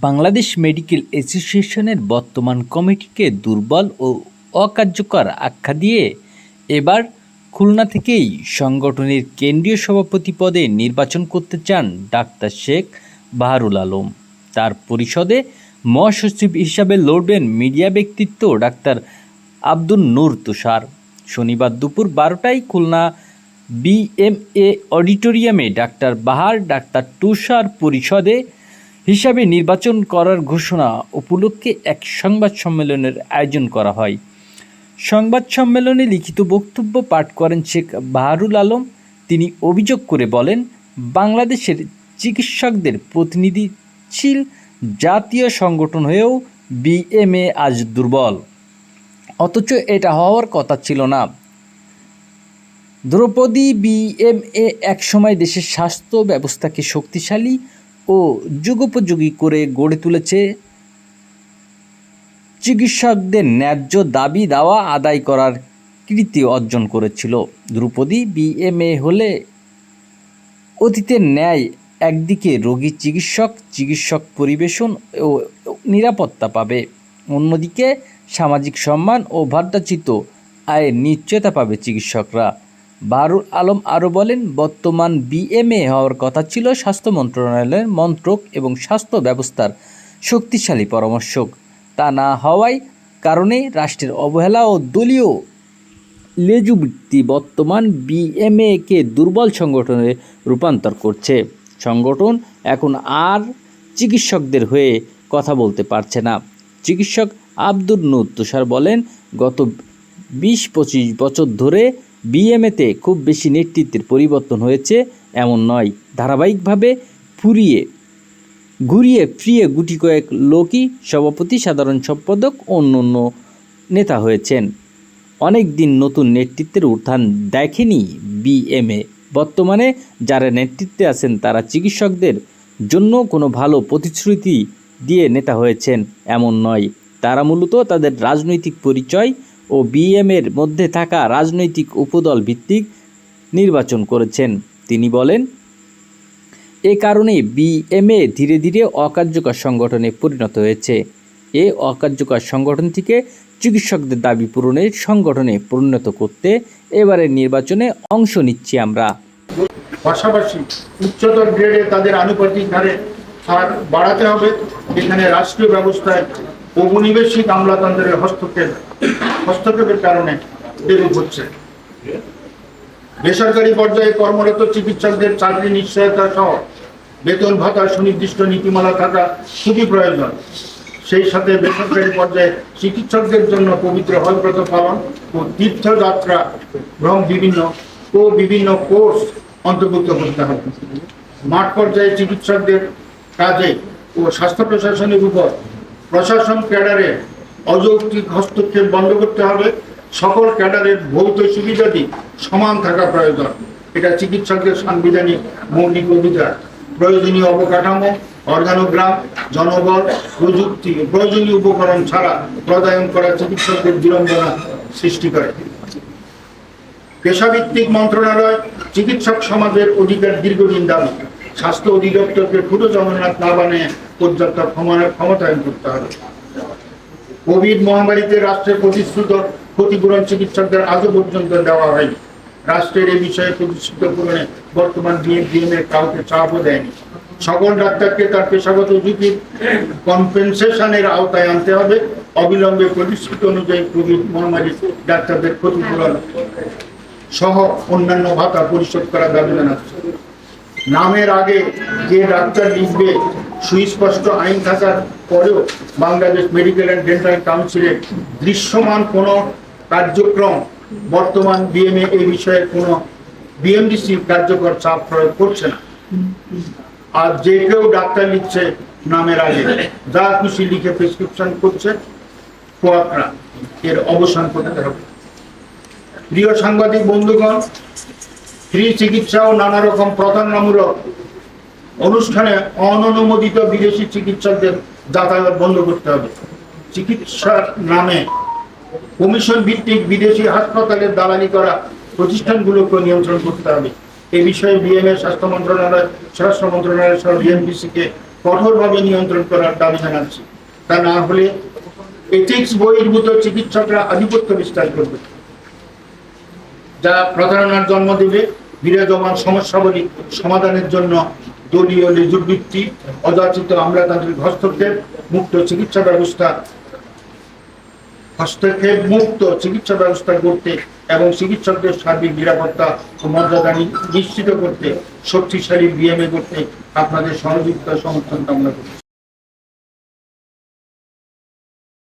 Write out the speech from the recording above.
Bangladesh medical অ্যাসোসিয়েশনের বর্তমান কমিটিকে দুর্বল ও অকার্যকর আখ্যা দিয়ে এবার খুলনা থেকেই সংগঠনের কেন্দ্রীয় সভাপতি পদে নির্বাচন করতে চান ডাক্তার শেখ বাহারুল আলম। তার পরিষদে মহাসচিব হিসাবে লড়বেন মিডিয়া ব্যক্তিত্ব ডাক্তার আব্দুল নূর তুষার। শনিবার দুপুর বারোটায় খুলনা বিএমএ অডিটোরিয়ামে ডাক্তার বাহার, ডাক্তার তুষার পরিষদে হিসাবে নির্বাচন করার ঘোষণা উপলক্ষে এক সংবাদ সম্মেলনের আয়োজন করা হয়। সংবাদ সম্মেলনে লিখিত বক্তব্য পাঠ করেন শেখ বাহারুল আলম। তিনি অভিযোগ করে বলেন, বাংলাদেশের চিকিৎসকদের প্রতিনিধিশীল জাতীয় সংগঠন হয়েও বিএমএ আজ দুর্বল। অথচ এটা হওয়ার কথা ছিল না। দ্রৌপদী বিএমএ একসময় দেশের স্বাস্থ্য ব্যবস্থাকে শক্তিশালী ও যুগোপযোগী করে গড়ে তুলেছে। চিকিৎসকদের ন্যায্য দাবি দাওয়া, আদায় করার কৃতি অর্জন করেছিল। দ্রৌপদী বিএমএ হলে অতীতের ন্যায় একদিকে রোগী চিকিৎসক চিকিৎসক পরিবেশন ও নিরাপত্তা পাবে। অন্যদিকে সামাজিক সম্মান ও ভাদ্রাচিত আয়ের নিশ্চয়তা পাবে চিকিৎসকরা। বারুল আলম আরও বলেন, বর্তমান বিএমএ হওয়ার কথা ছিল স্বাস্থ্য মন্ত্রণালয়ের মন্ত্রক এবং স্বাস্থ্য ব্যবস্থার শক্তিশালী পরামর্শক। তা না হওয়ায় কারণে রাষ্ট্রের অবহেলা ও দলীয় লেজুবৃত্তি বর্তমান বিএমএকে দুর্বল সংগঠনে রূপান্তর করছে। সংগঠন এখন আর চিকিৎসকদের হয়ে কথা বলতে পারছে না। চিকিৎসক আব্দুল নূর তুষার বলেন, গত বিশ পঁচিশ বছর ধরে বিএমএতে খুব বেশি নেতৃত্বের পরিবর্তন হয়েছে এমন নয়। ধারাবাহিকভাবে ফুরিয়ে, ঘুরিয়ে ফিরিয়ে গুটি কয়েক লোকই সভাপতি, সাধারণ সম্পাদক অন্য অন্য নেতা হয়েছেন। অনেক দিন নতুন নেতৃত্বের উত্থান দেখেনি বিএমএ। বর্তমানে যারা নেতৃত্বে আছেন, তারা চিকিৎসকদের জন্য কোনো ভালো প্রতিশ্রুতি দিয়ে নেতা হয়েছেন এমন নয়। তারা মূলত তাদের রাজনৈতিক পরিচয় ও বিএমের মধ্যে থাকা রাজনৈতিক উপদল ভিত্তিক নির্বাচন করেছেন। তিনি বলেন, এ কারণে বিএমএ ধীরে ধীরে অকার্যকর সংগঠনে পরিণত হয়েছে। এ অকার্যকর সংগঠন থেকে চিকিৎসকদের দাবি পূরণের সংগঠনে পরিণত করতে এবারের নির্বাচনে অংশ নিচ্ছি আমরা। পাশাপাশি উচ্চতর গ্রেডে তাদের আনুপাতিক হার বাড়াতে হবে। এখানে রাষ্ট্রীয় ব্যবস্থায় ঔপনিবেশিক আমলাতন্ত্রের হস্তক্ষেপ, হস্তক্ষেপের কারণে বিরূপ হচ্ছে। বেসরকারি পর্যায়ে কর্মরত চিকিৎসকদের চাকরি নিশ্চয়তা সহ বেতন ভাতা সুনির্দিষ্ট নীতিমালা থাকা খুবই প্রয়োজন। সেই সাথে বেসরকারি পর্যায়ে চিকিৎসকদের জন্য পবিত্র হজব্রত পালন ও তীর্থযাত্রা ভ্রম বিভিন্ন ও বিভিন্ন কোর্স অন্তর্ভুক্ত করতে হবে। মাঠ পর্যায়ে চিকিৎসকদের কাজে ও স্বাস্থ্য প্রশাসনের উপর প্রশাসন ক্যাডারের অযৌক্তিক হস্তক্ষেপ বন্ধ করতে হবে। সকল ক্যাডারের ভৌত সুবিধাটি সমান থাকা প্রয়োজন। এটা চিকিৎসকদের সাংবিধানিক মৌলিক অধিকার। প্রয়োজনীয় অবকাঠামো, অর্গানোগ্রাম, জনবল, প্রযুক্তি, প্রয়োজনীয় উপকরণ ছাড়া প্রদায়ন করা চিকিৎসকদের বিড়ম্বনা সৃষ্টি করে। পেশাভিত্তিক মন্ত্রণালয়, চিকিৎসক সমাজের অধিকার দীর্ঘদিন দাবি। স্বাস্থ্য অধিদপ্তরকে ক্ষুদ্র জগন্নাথ না বানিয়ে পর্যাপ্ত ক্ষমতা- ক্ষমতায়ন করতে হবে। কোভিড মহামারীতে রাষ্ট্রের প্রতিশ্রুত ক্ষতিপূরণ চিকিৎসকদের আজও পর্যন্ত দেওয়া হয়নি। রাষ্ট্রের এই বিষয়ে প্রতিশ্রুত পূরণে বর্তমান ডিএম এর কাউকে চাপও দেয়নি। সকল ডাক্তারকে তার পেশাগত ঝুঁকির কম্পেনসেশনের আওতায় আনতে হবে। অবিলম্বে প্রতিশ্রুতি অনুযায়ী কোভিড মহামারী ডাক্তারদের ক্ষতিপূরণ সহ অন্যান্য ভাতা পরিশোধ করার দাবি জানাচ্ছে। নামের আগে যে ডাক্তার লিখবে সুস্পষ্ট আইন থাকার পরেও বাংলাদেশ মেডিকেল অ্যান্ড ডেন্টাল কাউন্সিলের দৃশ্যমান কোনো কার্যক্রম, বর্তমান বিএমএ এই বিষয়ে কোনো বিএমডিসি কার্যকর চাপ প্রয়োগ করছে না। আর যে কেউ ডাক্তার লিখছে নামের আগে, যা খুশি লিখে প্রেসক্রিপশন করছে কোয়াকরা এর অবসান করতে হবে। প্রিয় সাংবাদিক বন্ধুগণ ফ্রি চিকিৎসা ও নানা রকম প্রতারণামূলক অনুষ্ঠানে অননুমোদিত বিদেশি চিকিৎসকদের যাতায়াত বন্ধ করতে হবে। চিকিৎসার নামে কমিশন ভিত্তিক বিদেশি হাসপাতালের দালালি করা প্রতিষ্ঠানগুলোকে নিয়ন্ত্রণ করতে হবে। এ বিষয়ে বিএমএ স্বাস্থ্য মন্ত্রণালয়, স্বরাষ্ট্র মন্ত্রণালয় সহ বিএমডিসি কে কঠোরভাবে নিয়ন্ত্রণ করার দাবি জানাচ্ছি। তা না হলে এথিক্স বহির্ভূত চিকিৎসকরা আধিপত্য বিস্তার করবে। যা প্রতারণার জন্ম দেবে, বিরাজমান সমস্যাবলী সমাধানের জন্য দলীয় নিযুবৃত্তি অযাচিত আমলাতান্ত্রিক হস্তক্ষেপ, মুক্ত চিকিৎসা ব্যবস্থা, হস্তক্ষেপ, মুক্ত চিকিৎসা ব্যবস্থা করতে এবং চিকিৎসকদের সার্বিক নিরাপত্তা ও মর্যাদা নিশ্চিত করতে, শক্তিশালী বিএমএ করতে আপনাদের সহযোগিতা সমর্থন কামনা করি।